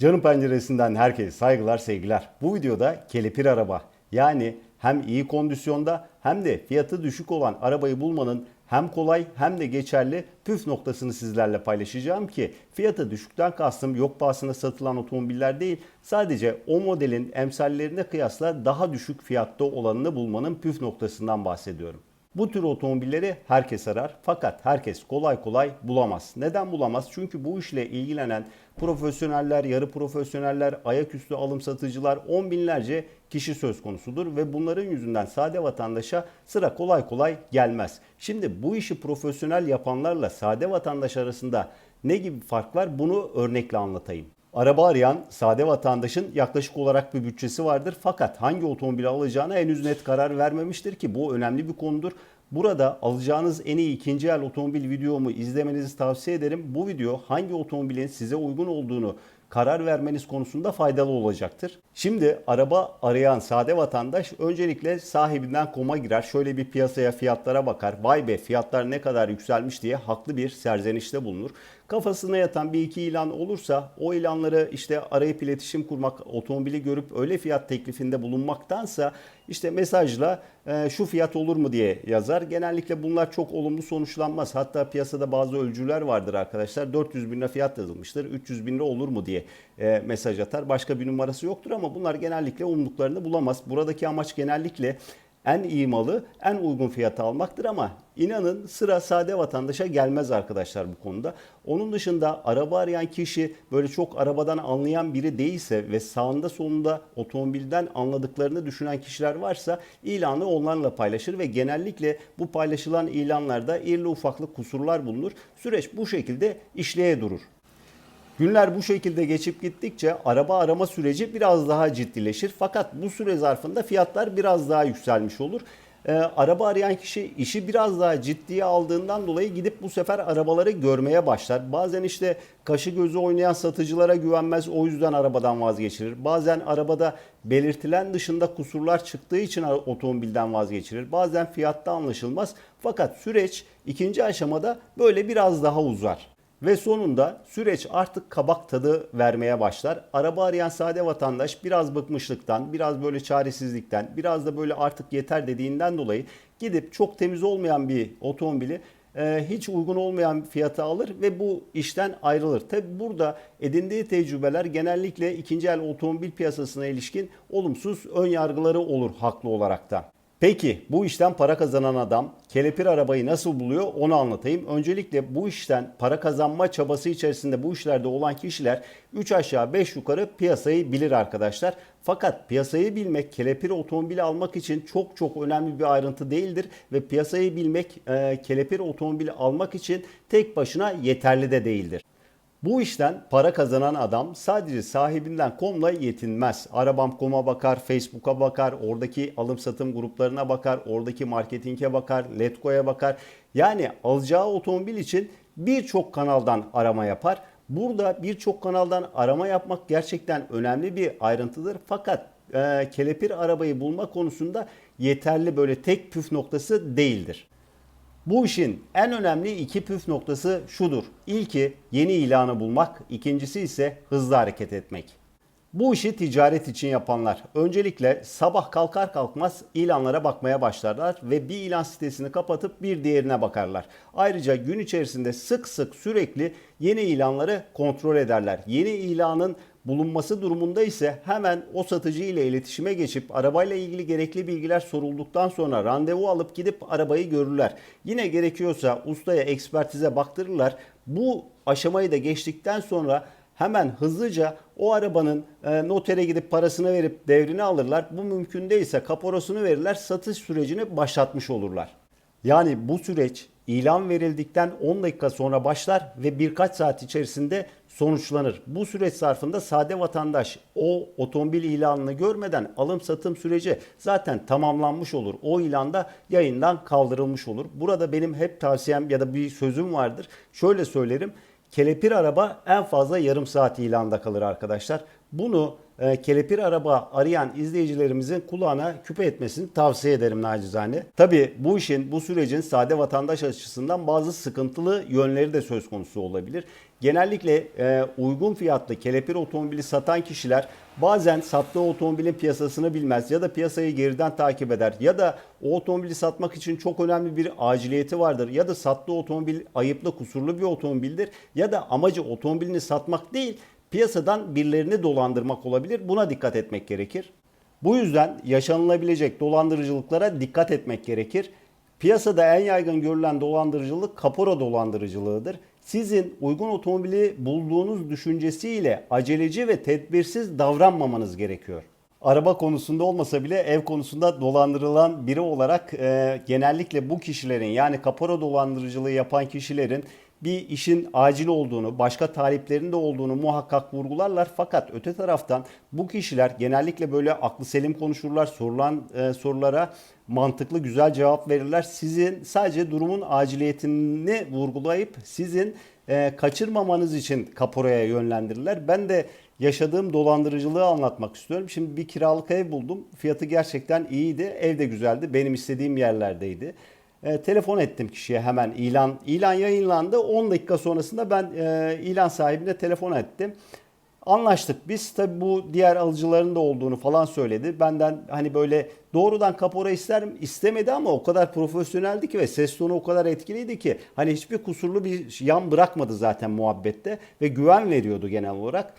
Canım penceresinden herkese saygılar sevgiler. Bu videoda kelepir araba yani hem iyi kondisyonda hem de fiyatı düşük olan arabayı bulmanın hem kolay hem de geçerli püf noktasını sizlerle paylaşacağım ki fiyatı düşükten kastım yok pahasına satılan otomobiller değil sadece o modelin emsallerine kıyasla daha düşük fiyatta olanını bulmanın püf noktasından bahsediyorum. Bu tür otomobilleri herkes arar fakat herkes kolay kolay bulamaz. Neden bulamaz? Çünkü bu işle ilgilenen profesyoneller, yarı profesyoneller, ayaküstü alım satıcılar on binlerce kişi söz konusudur ve bunların yüzünden sade vatandaşa sıra kolay kolay gelmez. Şimdi bu işi profesyonel yapanlarla sade vatandaş arasında ne gibi fark var bunu örnekle anlatayım. Araba arayan sade vatandaşın yaklaşık olarak bir bütçesi vardır fakat hangi otomobili alacağına henüz net karar vermemiştir ki bu önemli bir konudur. Burada alacağınız en iyi ikinci el otomobil videomu izlemenizi tavsiye ederim. Bu video hangi otomobilin size uygun olduğunu karar vermeniz konusunda faydalı olacaktır. Şimdi araba arayan sade vatandaş öncelikle sahibinden koma girer. Şöyle bir piyasaya fiyatlara bakar. Vay be fiyatlar ne kadar yükselmiş diye haklı bir serzenişte bulunur. Kafasına yatan bir iki ilan olursa o ilanları işte arayıp iletişim kurmak, otomobili görüp öyle fiyat teklifinde bulunmaktansa işte mesajla e, şu fiyat olur mu diye yazar. Genellikle bunlar çok olumlu sonuçlanmaz. Hatta piyasada bazı ölçüler vardır arkadaşlar. 400 bin lira fiyat yazılmıştır. 300 bin lira olur mu diye e, mesaj atar. Başka bir numarası yoktur ama bunlar genellikle umduklarını bulamaz. Buradaki amaç genellikle en iyi malı en uygun fiyata almaktır ama inanın sıra sade vatandaşa gelmez arkadaşlar bu konuda. Onun dışında araba arayan kişi böyle çok arabadan anlayan biri değilse ve sağında solunda otomobilden anladıklarını düşünen kişiler varsa ilanı onlarla paylaşır ve genellikle bu paylaşılan ilanlarda irli ufaklı kusurlar bulunur. Süreç bu şekilde işleye durur. Günler bu şekilde geçip gittikçe araba arama süreci biraz daha ciddileşir. Fakat bu süre zarfında fiyatlar biraz daha yükselmiş olur. Ee, araba arayan kişi işi biraz daha ciddiye aldığından dolayı gidip bu sefer arabaları görmeye başlar. Bazen işte kaşı gözü oynayan satıcılara güvenmez o yüzden arabadan vazgeçirir. Bazen arabada belirtilen dışında kusurlar çıktığı için otomobilden vazgeçirir. Bazen fiyatta anlaşılmaz. Fakat süreç ikinci aşamada böyle biraz daha uzar. Ve sonunda süreç artık kabak tadı vermeye başlar. Araba arayan sade vatandaş biraz bıkmışlıktan, biraz böyle çaresizlikten, biraz da böyle artık yeter dediğinden dolayı gidip çok temiz olmayan bir otomobili e, hiç uygun olmayan fiyata alır ve bu işten ayrılır. Tabi burada edindiği tecrübeler genellikle ikinci el otomobil piyasasına ilişkin olumsuz ön yargıları olur haklı olarak da. Peki bu işten para kazanan adam kelepir arabayı nasıl buluyor onu anlatayım. Öncelikle bu işten para kazanma çabası içerisinde bu işlerde olan kişiler 3 aşağı 5 yukarı piyasayı bilir arkadaşlar. Fakat piyasayı bilmek kelepir otomobili almak için çok çok önemli bir ayrıntı değildir ve piyasayı bilmek e, kelepir otomobili almak için tek başına yeterli de değildir. Bu işten para kazanan adam sadece sahibinden komla yetinmez. Arabam.com'a bakar, Facebook'a bakar, oradaki alım satım gruplarına bakar, oradaki marketinge bakar, Letgo'ya bakar. Yani alacağı otomobil için birçok kanaldan arama yapar. Burada birçok kanaldan arama yapmak gerçekten önemli bir ayrıntıdır. Fakat e, kelepir arabayı bulma konusunda yeterli böyle tek püf noktası değildir. Bu işin en önemli iki püf noktası şudur. İlki yeni ilanı bulmak, ikincisi ise hızlı hareket etmek. Bu işi ticaret için yapanlar öncelikle sabah kalkar kalkmaz ilanlara bakmaya başlarlar ve bir ilan sitesini kapatıp bir diğerine bakarlar. Ayrıca gün içerisinde sık sık sürekli yeni ilanları kontrol ederler. Yeni ilanın bulunması durumunda ise hemen o satıcı ile iletişime geçip arabayla ilgili gerekli bilgiler sorulduktan sonra randevu alıp gidip arabayı görürler. Yine gerekiyorsa ustaya ekspertize baktırırlar. Bu aşamayı da geçtikten sonra hemen hızlıca o arabanın e, notere gidip parasını verip devrini alırlar. Bu mümkün değilse kaporasını verirler. Satış sürecini başlatmış olurlar. Yani bu süreç ilan verildikten 10 dakika sonra başlar ve birkaç saat içerisinde sonuçlanır. Bu süreç zarfında sade vatandaş o otomobil ilanını görmeden alım satım süreci zaten tamamlanmış olur. O ilanda yayından kaldırılmış olur. Burada benim hep tavsiyem ya da bir sözüm vardır. Şöyle söylerim. Kelepir araba en fazla yarım saat ilanda kalır arkadaşlar. Bunu e, kelepir araba arayan izleyicilerimizin kulağına küpe etmesini tavsiye ederim nacizane. Tabi bu işin, bu sürecin sade vatandaş açısından bazı sıkıntılı yönleri de söz konusu olabilir. Genellikle e, uygun fiyatlı kelepir otomobili satan kişiler bazen sattığı otomobilin piyasasını bilmez ya da piyasayı geriden takip eder ya da o otomobili satmak için çok önemli bir aciliyeti vardır ya da sattığı otomobil ayıplı kusurlu bir otomobildir ya da amacı otomobilini satmak değil piyasadan birilerini dolandırmak olabilir. Buna dikkat etmek gerekir. Bu yüzden yaşanılabilecek dolandırıcılıklara dikkat etmek gerekir. Piyasada en yaygın görülen dolandırıcılık kapora dolandırıcılığıdır. Sizin uygun otomobili bulduğunuz düşüncesiyle aceleci ve tedbirsiz davranmamanız gerekiyor. Araba konusunda olmasa bile ev konusunda dolandırılan biri olarak e, genellikle bu kişilerin yani kapora dolandırıcılığı yapan kişilerin bir işin acil olduğunu, başka taliplerinde olduğunu muhakkak vurgularlar. Fakat öte taraftan bu kişiler genellikle böyle aklı selim konuşurlar, sorulan e, sorulara mantıklı güzel cevap verirler. Sizin sadece durumun aciliyetini vurgulayıp sizin e, kaçırmamanız için kaporaya yönlendirirler. Ben de yaşadığım dolandırıcılığı anlatmak istiyorum. Şimdi bir kiralık ev buldum. Fiyatı gerçekten iyiydi. Ev de güzeldi. Benim istediğim yerlerdeydi. E, telefon ettim kişiye hemen ilan ilan yayınlandı. 10 dakika sonrasında ben e, ilan sahibine telefon ettim. Anlaştık biz tabi bu diğer alıcıların da olduğunu falan söyledi. Benden hani böyle doğrudan kapora isterim istemedi ama o kadar profesyoneldi ki ve ses tonu o kadar etkiliydi ki hani hiçbir kusurlu bir yan bırakmadı zaten muhabbette ve güven veriyordu genel olarak.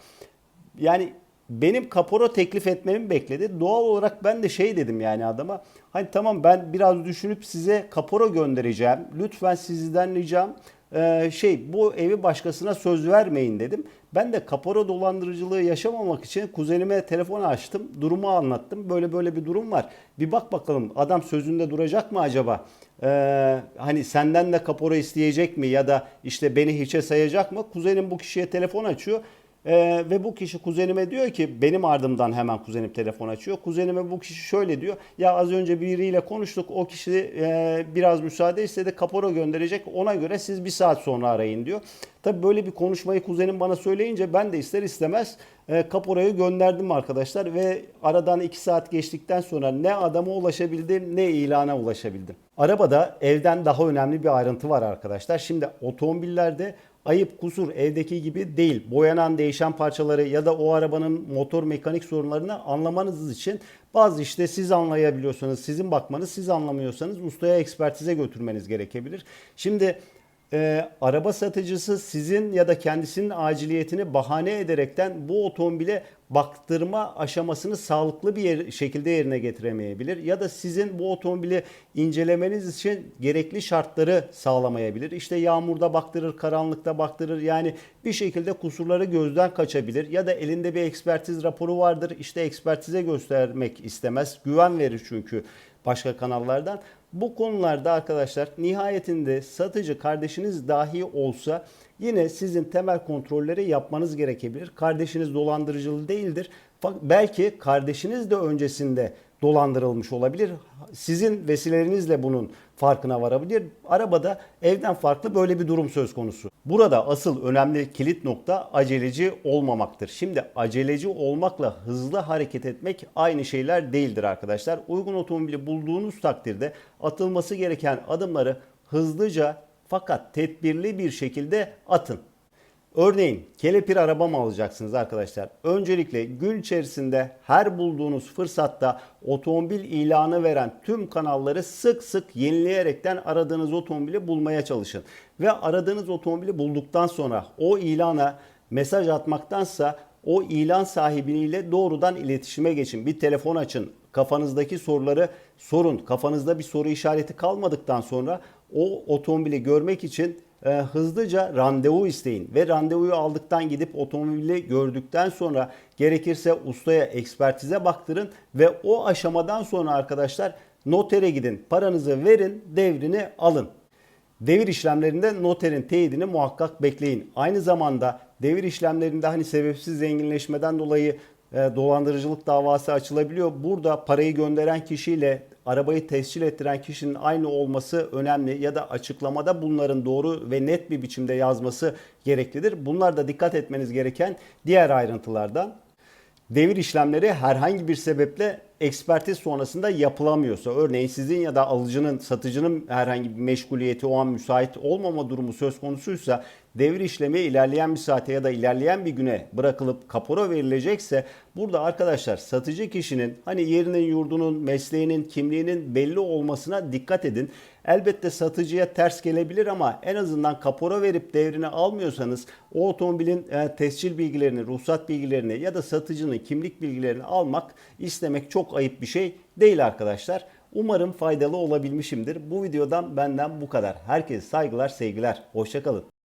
Yani benim kapora teklif etmemi bekledi. Doğal olarak ben de şey dedim yani adama. Hani tamam ben biraz düşünüp size kapora göndereceğim. Lütfen sizden ricam e, şey bu evi başkasına söz vermeyin dedim. Ben de kapora dolandırıcılığı yaşamamak için kuzenime telefon açtım. Durumu anlattım. Böyle böyle bir durum var. Bir bak bakalım adam sözünde duracak mı acaba? Ee, hani senden de kapora isteyecek mi ya da işte beni hiçe sayacak mı? Kuzenim bu kişiye telefon açıyor. Ee, ve bu kişi kuzenime diyor ki benim ardımdan hemen kuzenim telefon açıyor. Kuzenime bu kişi şöyle diyor. Ya az önce biriyle konuştuk. O kişi e, biraz müsaade istedi. Kapora gönderecek. Ona göre siz bir saat sonra arayın diyor. Tabi böyle bir konuşmayı kuzenim bana söyleyince ben de ister istemez e, kaporayı gönderdim arkadaşlar. Ve aradan iki saat geçtikten sonra ne adama ulaşabildim ne ilana ulaşabildim. Arabada evden daha önemli bir ayrıntı var arkadaşlar. Şimdi otomobillerde ayıp kusur evdeki gibi değil. Boyanan değişen parçaları ya da o arabanın motor mekanik sorunlarını anlamanız için bazı işte siz anlayabiliyorsanız, sizin bakmanız, siz anlamıyorsanız ustaya ekspertize götürmeniz gerekebilir. Şimdi e, araba satıcısı sizin ya da kendisinin aciliyetini bahane ederekten bu otomobile baktırma aşamasını sağlıklı bir yer, şekilde yerine getiremeyebilir. Ya da sizin bu otomobili incelemeniz için gerekli şartları sağlamayabilir. İşte yağmurda baktırır, karanlıkta baktırır. Yani bir şekilde kusurları gözden kaçabilir. Ya da elinde bir ekspertiz raporu vardır. İşte ekspertize göstermek istemez. Güven verir çünkü başka kanallardan. Bu konularda arkadaşlar nihayetinde satıcı kardeşiniz dahi olsa yine sizin temel kontrolleri yapmanız gerekebilir. Kardeşiniz dolandırıcılı değildir. Belki kardeşiniz de öncesinde dolandırılmış olabilir. Sizin vesilelerinizle bunun farkına varabilir. Arabada evden farklı böyle bir durum söz konusu. Burada asıl önemli kilit nokta aceleci olmamaktır. Şimdi aceleci olmakla hızlı hareket etmek aynı şeyler değildir arkadaşlar. Uygun otomobili bulduğunuz takdirde atılması gereken adımları hızlıca fakat tedbirli bir şekilde atın. Örneğin kelepir araba mı alacaksınız arkadaşlar? Öncelikle gün içerisinde her bulduğunuz fırsatta otomobil ilanı veren tüm kanalları sık sık yenileyerekten aradığınız otomobili bulmaya çalışın. Ve aradığınız otomobili bulduktan sonra o ilana mesaj atmaktansa o ilan sahibiyle doğrudan iletişime geçin. Bir telefon açın. Kafanızdaki soruları sorun. Kafanızda bir soru işareti kalmadıktan sonra o otomobili görmek için e, hızlıca randevu isteyin ve randevuyu aldıktan gidip otomobili gördükten sonra gerekirse ustaya ekspertize baktırın ve o aşamadan sonra arkadaşlar notere gidin. Paranızı verin, devrini alın. Devir işlemlerinde noterin teyidini muhakkak bekleyin. Aynı zamanda devir işlemlerinde hani sebepsiz zenginleşmeden dolayı e, dolandırıcılık davası açılabiliyor. Burada parayı gönderen kişiyle arabayı tescil ettiren kişinin aynı olması önemli ya da açıklamada bunların doğru ve net bir biçimde yazması gereklidir. Bunlar da dikkat etmeniz gereken diğer ayrıntılardan. Devir işlemleri herhangi bir sebeple ekspertiz sonrasında yapılamıyorsa, örneğin sizin ya da alıcının, satıcının herhangi bir meşguliyeti o an müsait olmama durumu söz konusuysa devir işlemi ilerleyen bir saate ya da ilerleyen bir güne bırakılıp kapora verilecekse burada arkadaşlar satıcı kişinin hani yerinin, yurdunun, mesleğinin, kimliğinin belli olmasına dikkat edin. Elbette satıcıya ters gelebilir ama en azından kapora verip devrini almıyorsanız o otomobilin e, tescil bilgilerini, ruhsat bilgilerini ya da satıcının kimlik bilgilerini almak istemek çok ayıp bir şey değil arkadaşlar. Umarım faydalı olabilmişimdir. Bu videodan benden bu kadar. Herkese saygılar, sevgiler. Hoşçakalın.